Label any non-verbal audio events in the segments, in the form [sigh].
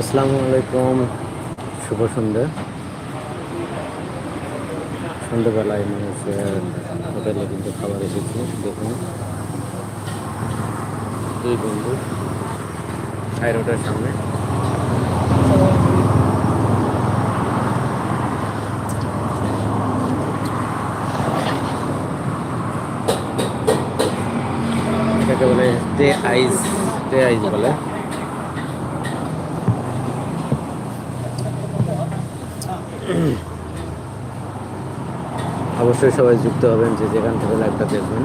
আসসালামু আলাইকুম। শুভ সন্ধ্যা। সন্ধ্যাবেলায় মানুষের হোটেলে কিন্তু খাবার এসেছে, দেখুন। দুই বন্ধু হাই রোডের সামনে। এটাকে স্টে আইস স্টে আইস বলে। [clears throat] অবশ্যই সবাই যুক্ত হবেন যে যেখান থেকে লাইভটা দেখবেন।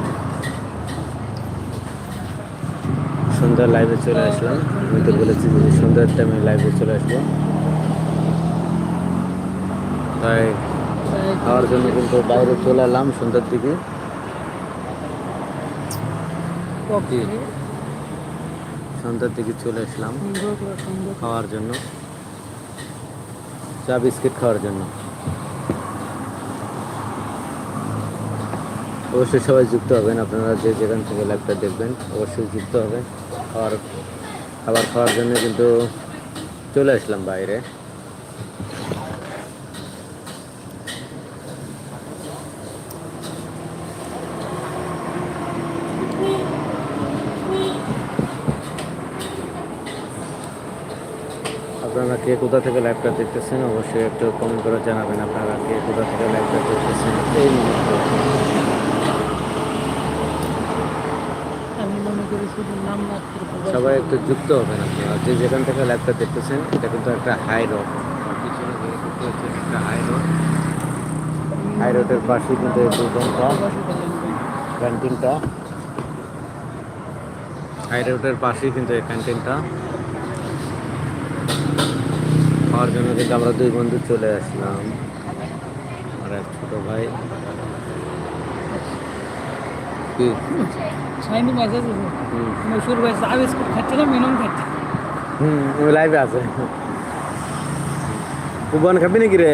সন্ধ্যার লাইভে চলে আসলাম। আমি তো বলেছি যে সন্ধ্যার টাইমে লাইভে চলে আসব। তাই খাওয়ার জন্য কিন্তু বাইরে চলে এলাম সন্ধ্যার দিকে। সন্ধ্যার দিকে চলে আসলাম খাওয়ার জন্য। চা বিস্কিট খাওয়ার জন্য। অবশ্যই সবাই যুক্ত হবেন, আপনারা যে যেখান থেকে লাইভটা দেখবেন, অবশ্যই যুক্ত হবেন। আর খাবার খাওয়ার জন্য কিন্তু চলে আসলাম বাইরে আপনারা কে কোথা থেকে লাইভটা দেখতেছেন অবশ্যই একটু কমেন্ট করে জানাবেন আপনারা কে কোথা থেকে লাইভটা দেখতেছেন এই মুহূর্তে। সবাই একটু যুক্ত হবেন আপনারা যে যেখান থেকে লাইভটা দেখতেছেন এটা কিন্তু একটা হাই রোড পিছনে দেখতে পাচ্ছেন একটা হাই রোড হাই রোডের পাশে কিন্তু এই দোকানটা ক্যান্টিনটা হাই রোডের পাশেই কিন্তু এই ক্যান্টিনটা খাওয়ার জন্য কিন্তু আমরা দুই বন্ধু চলে আসলাম। আর এক ছোট ভাই। কি? সাইনি মাঝে হুম। মসুর ভাই চা বিস্কুট খাচ্ছে না মিনম খাচ্ছে হুম ওই লাইভে আছে। কুবন খাবি নাকি রে?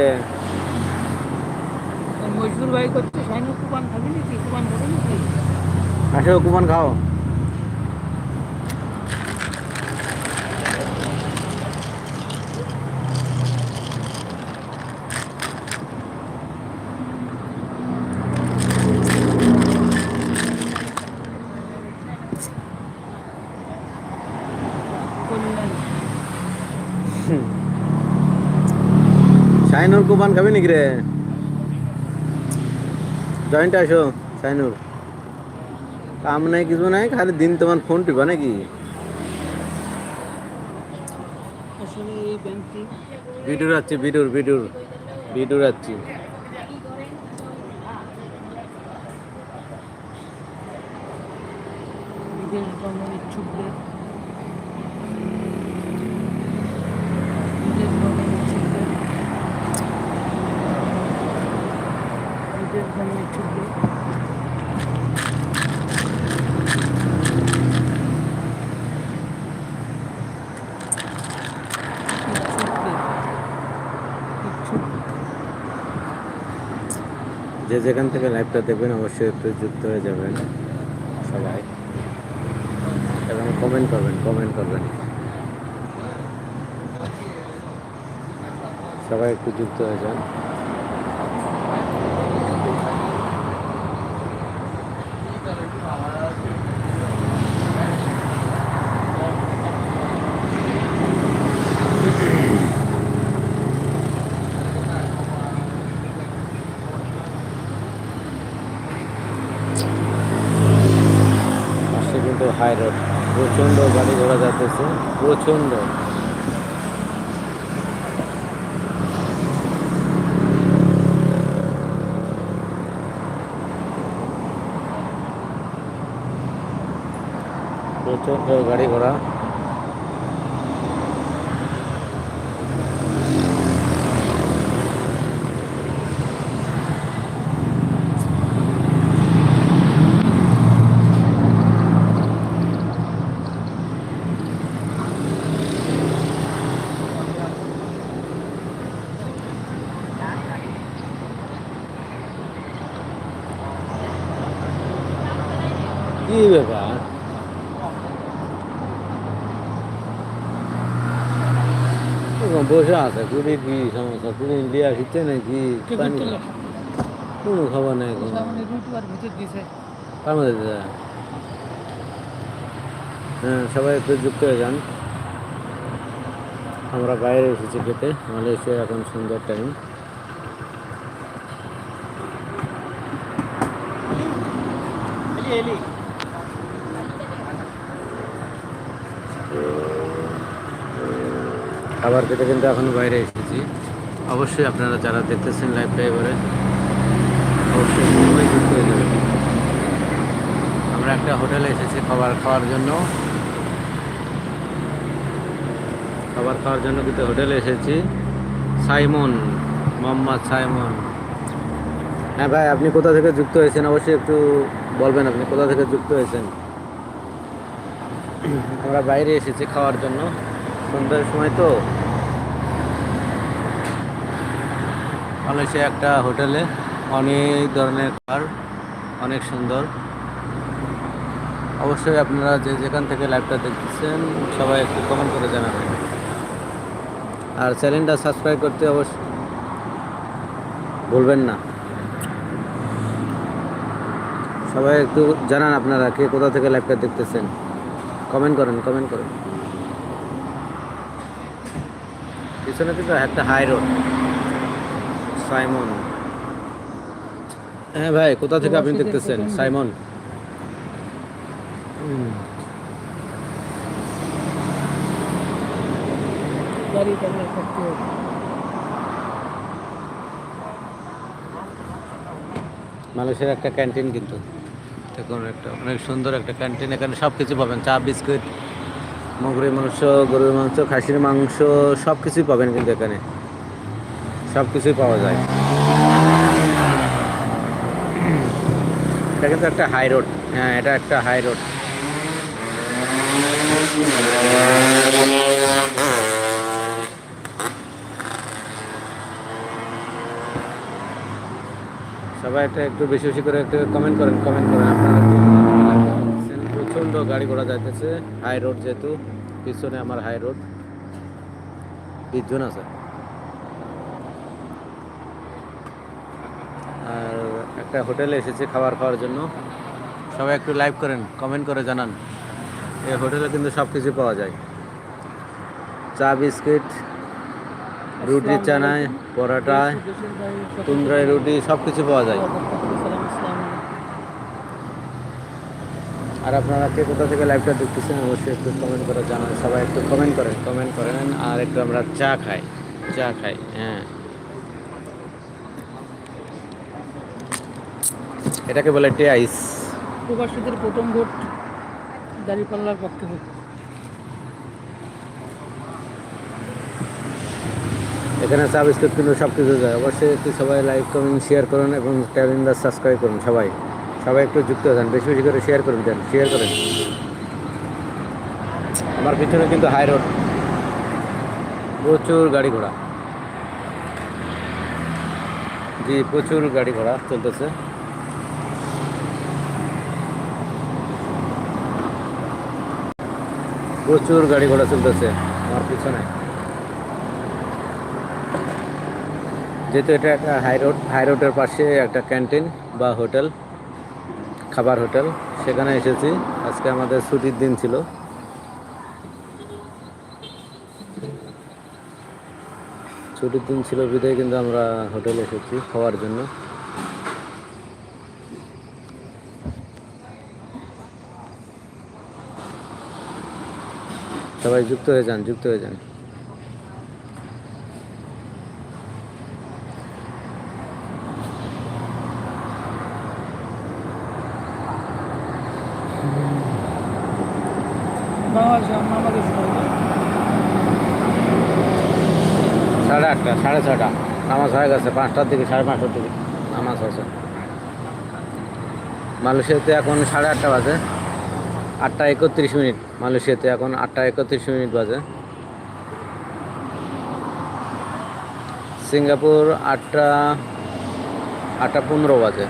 মসুর ভাই করছে সাইনি কুপান খাবি নাকি? কুপান খাবি নাকি? আসো কুপন খাও। শাইনুর কুপন খাবি নাকি রে? জয়েন্ট আসো শাইনুর কাম নাই কিছু নাই খালি দিন তোমার ফোন টিপা নাকি? আসলে এই ব্যাংকটি ভিডিও যাচ্ছি ভিডিওর যে যেখান থেকে লাইভটা দেখবেন, অবশ্যই একটু যুক্ত হয়ে যাবেন সবাই। এবং কমেন্ট করবেন কমেন্ট করবেন। সবাই একটু যুক্ত হয়ে যান পাশে কিন্তু হাই রোড প্রচণ্ড গাড়ি ঘোড়া যাচ্ছে প্রচণ্ড। প্রচণ্ড গাড়ি ঘোড়া। কি ব্যাপার? বসে আছে কুড়ি কি সমস্যা? কুড়ি ইন্ডিয়া আসছে নাকি? কোনো খবর নেই কার মধ্যে হ্যাঁ সবাই একটু যুক্ত হয়ে যান। আমরা বাইরে এসেছি খেতে মালয়েশিয়া এখন সুন্দর টাইম খাবার খেতে কিন্তু এখন বাইরে এসেছি। অবশ্যই আপনারা যারা দেখতেছেন লাইভটা এবারে, অবশ্যই যুক্ত হয়ে যাবেন আমরা একটা হোটেলে এসেছি খাবার খাওয়ার জন্য। খাবার খাওয়ার জন্য কিন্তু হোটেলে এসেছি। সাইমন, মোহাম্মদ সাইমন। হ্যাঁ ভাই, আপনি কোথা থেকে যুক্ত হয়েছেন? অবশ্যই একটু বলবেন আপনি কোথা থেকে যুক্ত হয়েছেন? আমরা বাইরে এসেছি খাওয়ার জন্য। সন্ধ্যার সময় তো। মালয়েশিয়া একটা হোটেলে। অনেক ধরনের কার অনেক সুন্দর। অবশ্যই আপনারা যে যেখান থেকে লাইভটা দেখতেছেন, সবাই একটু কমেন্ট করে জানাবেন। আর চ্যানেলটা সাবস্ক্রাইব করতে অবশ্যই ভুলবেন না। সবাই একটু জানান আপনারা কে কোথা থেকে লাইভটা দেখতেছেন। কমেন্ট করেন কমেন্ট করেন। পিছনে কিন্তু একটা হাই রোড সাইমন। হ্যাঁ ভাই, কোথা থেকে আপনি দেখতেছেন? সাইমন। মালয়েশিয়ার একটা ক্যান্টিন কিন্তু। দেখুন একটা অনেক সুন্দর একটা ক্যান্টিন এখানে সব কিছু পাবেন। চা, বিস্কুট মুগরি মাংস, গরুর মাংস, খাসির মাংস সব কিছুই পাবেন কিন্তু এখানে। সব কিছুই পাওয়া যায়। এটা কিন্তু একটা হাই রোড হ্যাঁ এটা একটা হাই রোড সবাই একটা একটু বেশি বেশি করে একটু কমেন্ট করেন কমেন্ট করেন। আপনারা প্রচণ্ড গাড়ি ঘোড়া যাইতেছে হাই রোড যেহেতু পিছনে আমার হাই রোড বিশজন আছে। আর একটা হোটেলে এসেছে খাবার খাওয়ার জন্য। সবাই একটু লাইভ করেন কমেন্ট করে জানান। এই হোটেলে কিন্তু সব কিছু পাওয়া যায়। চা বিস্কিট রুটি চানায় সকল- তুন্দ্রাই রুটি সব কিছু পাওয়া যায় সালাম আসসালাম আর আপনারা কে কোথা থেকে লাইভটা দেখতেছেন অবশ্যই একটু কমেন্ট করে জানান। সবাই একটু কমেন্ট করেন কমেন্ট করেন আর একটু আমরা চা খাই চা খাই হ্যাঁ। এটাকে বলে টে আইস প্রবাসীদের প্রথম ভোট দাঁড়িপাল্লার পক্ষে হোক এখানে চা বিস্কুট কিন্তু সব কিছু যায়। অবশ্যই একটু সবাই লাইক কমেন্ট শেয়ার করুন এবং চ্যানেলটা সাবস্ক্রাইব করুন সবাই। সবাই একটু যুক্ত যান বেশি বেশি করে শেয়ার করুন দেন শেয়ার করেন। আমার পিছনে কিন্তু হাই রোড প্রচুর গাড়ি ঘোড়া। জি, প্রচুর গাড়ি ঘোড়া চলতেছে। প্রচুর গাড়ি ঘোড়া চলতেছে আমার পিছনে। যেহেতু এটা একটা হাই রোড হাই রোডের পাশে একটা ক্যান্টিন বা হোটেল খাবার হোটেল। সেখানে এসেছি। আজকে আমাদের ছুটির দিন ছিল। ছুটির দিন ছিল বিদায়, কিন্তু আমরা হোটেলে এসেছি খাওয়ার জন্য। সবাই যুক্ত হয়ে যান, যুক্ত হয়ে যান বাংলাদেশ আমাদের সাড়ে আটটা সাড়ে ছটা নামাজ হয়ে গেছে, পাঁচটার দিকে, সাড়ে পাঁচটার দিকে, নামাজ আছে মালয়েশিয়াতে এখন সাড়ে আটটা বাজে। আটটা একত্রিশ মিনিট, মালয়েশিয়াতে এখন আটটা একত্রিশ মিনিট বাজে। সিঙ্গাপুর আটটা আটটা পনেরো বাজে।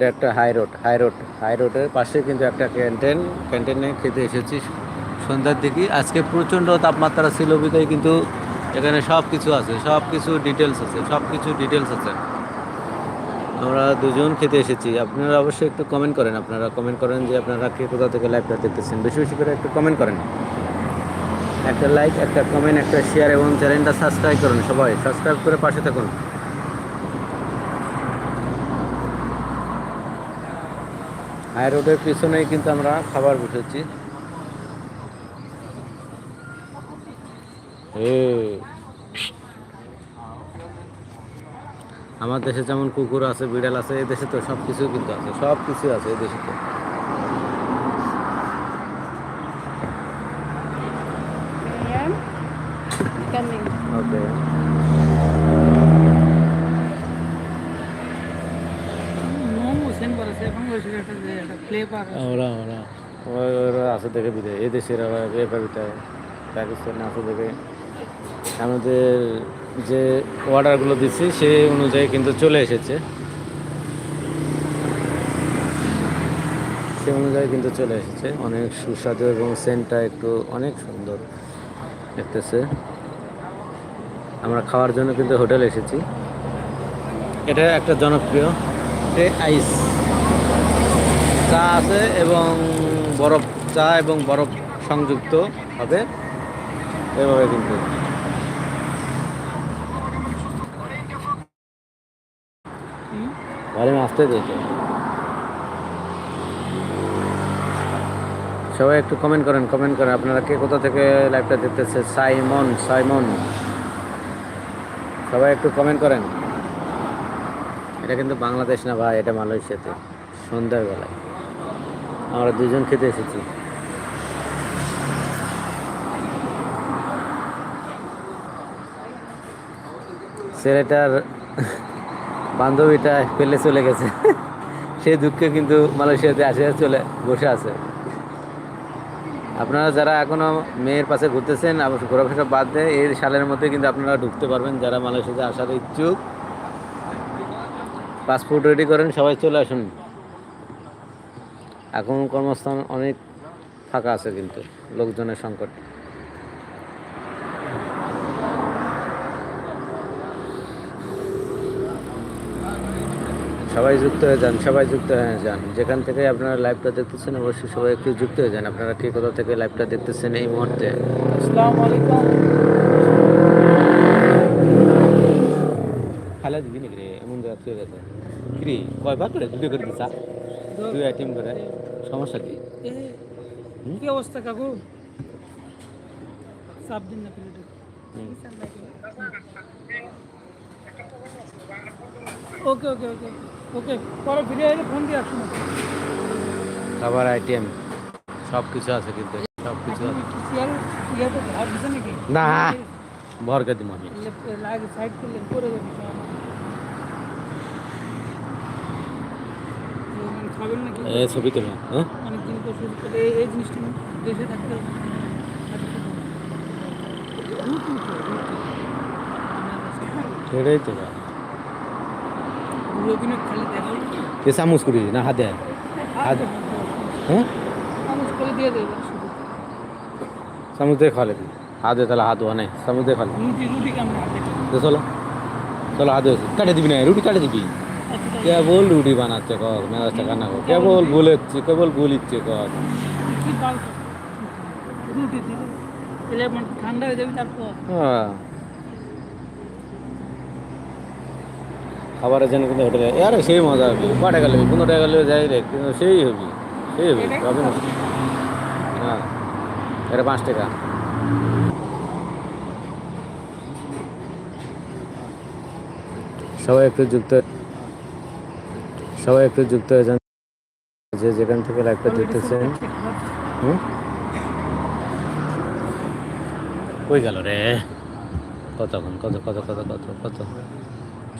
এটা একটা high road high road high রোডের পাশে কিন্তু একটা ক্যান্টিন ক্যান্টিনে খেতে এসেছি সন্ধ্যার দিকে। আজকে প্রচণ্ড তাপমাত্রা ছিল বিধায় কিন্তু এখানে সব কিছু আছে সব কিছু ডিটেলস আছে সব কিছু ডিটেলস আছে। আমরা দুজন খেতে এসেছি। আপনারা অবশ্যই একটু কমেন্ট করেন, আপনারা কমেন্ট করেন যে আপনারা কে কোথা থেকে লাইভটা দেখতেছেন। বেশি বেশি করে একটু কমেন্ট করেন। একটা লাইক একটা কমেন্ট একটা শেয়ার এবং চ্যানেলটা সাবস্ক্রাইব করুন সবাই। সাবস্ক্রাইব করে পাশে থাকুন। হাই রোডের পিছনেই কিন্তু আমরা খাবার বসেছি। এ আমার দেশে যেমন কুকুর আছে বিড়াল আছে এই দেশে তো সব কিছু কিন্তু আছে সব কিছু আছে এই দেশে তো। I am coming. Okay Momo send করেছে এখন বলছিল একটা যে একটা ফ্লেভার ওরা ওরা ওরা আছে দেখে বিদে এই দেশের আবার ব্যাপার বিদায়। পাকিস্তানে আছে দেখে। আমাদের যে অর্ডারগুলো দিচ্ছি সেই অনুযায়ী কিন্তু চলে এসেছে। সে অনুযায়ী কিন্তু চলে এসেছে। অনেক সুস্বাদু এবং সেন্টটা একটু অনেক সুন্দর দেখতেছে আমরা খাওয়ার জন্য কিন্তু হোটেলে এসেছি। এটা একটা জনপ্রিয় আইস চা আছে এবং বরফ চা এবং বরফ সংযুক্ত হবে। এভাবে কিন্তু। আসতে দিয়েছে সবাই একটু কমেন্ট করেন কমেন্ট করেন। আপনারা কে কোথা থেকে লাইভটা দেখতেছে? সাইমন সাইমন। সবাই একটু কমেন্ট করেন। এটা কিন্তু বাংলাদেশ না ভাই, এটা মালয়েশিয়াতে। সন্ধ্যার বেলায়। আমরা দুজন খেতে এসেছি। ছেলেটার বান্ধবীটা ফেলে চলে গেছে। সেই দুঃখে কিন্তু মালয়েশিয়াতে আসে, চলে, বসে আছে। আপনারা যারা এখনও মেয়ের পাশে ঘুরতেছেন অবশ্য ঘোরাফেরা বাদ দেয় এই সালের মধ্যে কিন্তু আপনারা ঢুকতে পারবেন, যারা মালয়েশিয়াতে আসার ইচ্ছুক। পাসপোর্ট রেডি করেন, সবাই চলে আসুন। এখন কর্মস্থান অনেক ফাঁকা আছে কিন্তু, লোকজনের সংকট। সবাই যুক্ত হয়ে যান, সবাই যুক্ত হয়ে যান। যেখান থেকে আপনারা লাইভটা দেখতেছেন, অবশ্যই সবাই একটু যুক্ত হয়ে যান। আপনারা কে কোথা থেকে লাইভটা দেখতেছেন এই মুহূর্তে? আসসালামু আলাইকুম। খালা দিবি এমন করে দুটো করে দিছা? দুই আইটেম করে। সমস্যা কি এ, কি অবস্থা কাকু চাপ দিন না প্লেটে হুম। ওকে ওকে ওকে ওকে পরে ফিরে এলে ফোন দিয়ে আসুন খাবার আইটেম সব কিছু আছে কিন্তু সব কিছু আছে চেয়ার ইয়াতে ঘর দিছে নাকি না ভরকে দিব আমি লাগে সাইড করলে করে যাবে সব। তো মানে খাবেন নাকি এ ছবি তুলো হ্যাঁ। সেটাই তো এ চামচ করি না হাতে হাত হ্যাঁ? চামচ দিয়ে খাওয়ালে দিই তাহলে হাত ধোয়া নেই চামচ দিয়ে খাওয়ালে হাতে চলো। চলো হাত কাটে দিবি না রুটি কাটে দিবি। কেবল রুটি বানাচ্ছে কর মেজাজটা কান্না কর কেবল বলেছে কেবল বলিচ্ছে কর। ঠান্ডা হয়ে যাবে তারপর। হ্যাঁ। খাবারের জন্য কিন্তু হোটেলে আরে সেই মজা হবে ক টাকা নেবে পনেরো টাকা নেবে যাই রে কিন্তু সেই হবি সেই হবে হবে না। হ্যাঁ এটা পাঁচ টাকা। সবাই একটু যুক্ত সবাই একটু যুক্ত হয়ে যান। যে যেখান থেকে লাইভটা দেখতেছেন। কই গেল রে? কতক্ষণ? কত কত কত কত কত?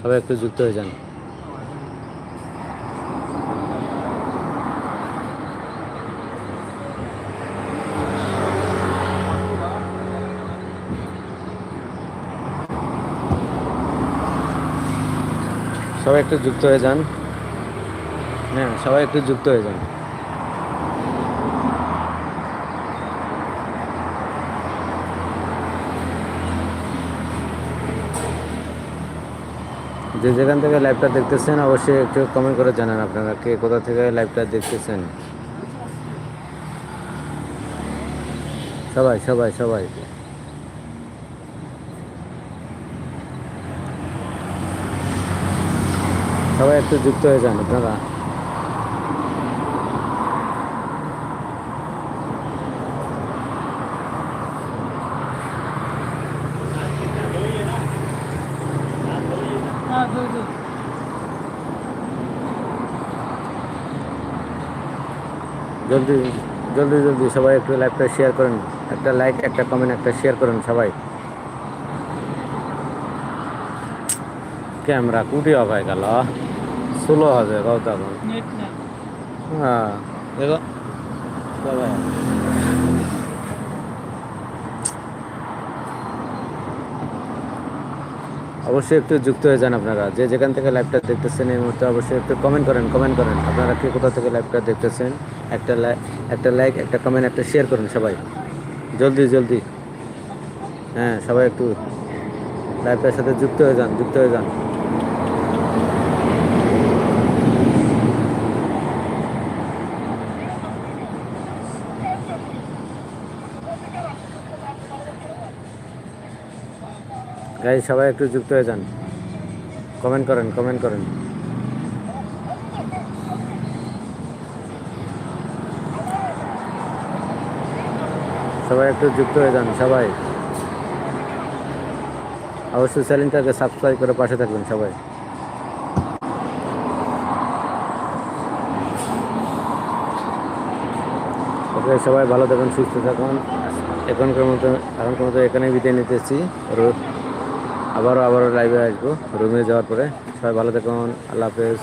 সবাই একটু যুক্ত হয়ে যান। সবাই একটু যুক্ত হয়ে যান। হ্যাঁ সবাই একটু যুক্ত হয়ে যান। যে যেখান থেকে লাইভটা দেখতেছেন, অবশ্যই একটু কমেন্ট করে জানান আপনারা কে কোথা থেকে লাইভটা দেখতেছেন। সবাই সবাই সবাই। সবাই একটু যুক্ত হয়ে যান আপনারা। দুই দুই জলদি জলদি জলদি সবাই একটু লাইভটা শেয়ার করেন। একটা লাইক একটা কমেন্ট একটা শেয়ার করেন সবাই। ক্যামেরা কুটি অফ হয়ে গেল। ষোলো হবে কত? হ্যাঁ। দেখো। সবাই। অবশ্যই একটু যুক্ত হয়ে যান আপনারা। যে যেখান থেকে লাইভটা দেখতেছেন এই মুহূর্তে অবশ্যই একটু কমেন্ট করেন কমেন্ট করেন। আপনারা কে কোথাও থেকে লাইভটা দেখতেছেন? একটা একটা লাইক একটা কমেন্ট একটা শেয়ার করুন সবাই। জলদি জলদি। হ্যাঁ সবাই একটু লাইভটার সাথে যুক্ত হয়ে যান, যুক্ত হয়ে যান। গাই সবাই একটু যুক্ত হয়ে যান। কমেন্ট করেন কমেন্ট করেন। সবাই একটু যুক্ত হয়ে যান, সবাই। অবশ্যই চ্যানেলটাকে সাবস্ক্রাইব করে পাশে থাকবেন সবাই। সবাই ভালো থাকুন, সুস্থ থাকুন। এখনকার মতো এখনকার মতো এখানেই বিদায় নিতেছি। রো- আবারও আবারও লাইভে আসব। রুমে যাওয়ার পরে। সবাই ভালো থাকুন আল্লাহ হাফেজ।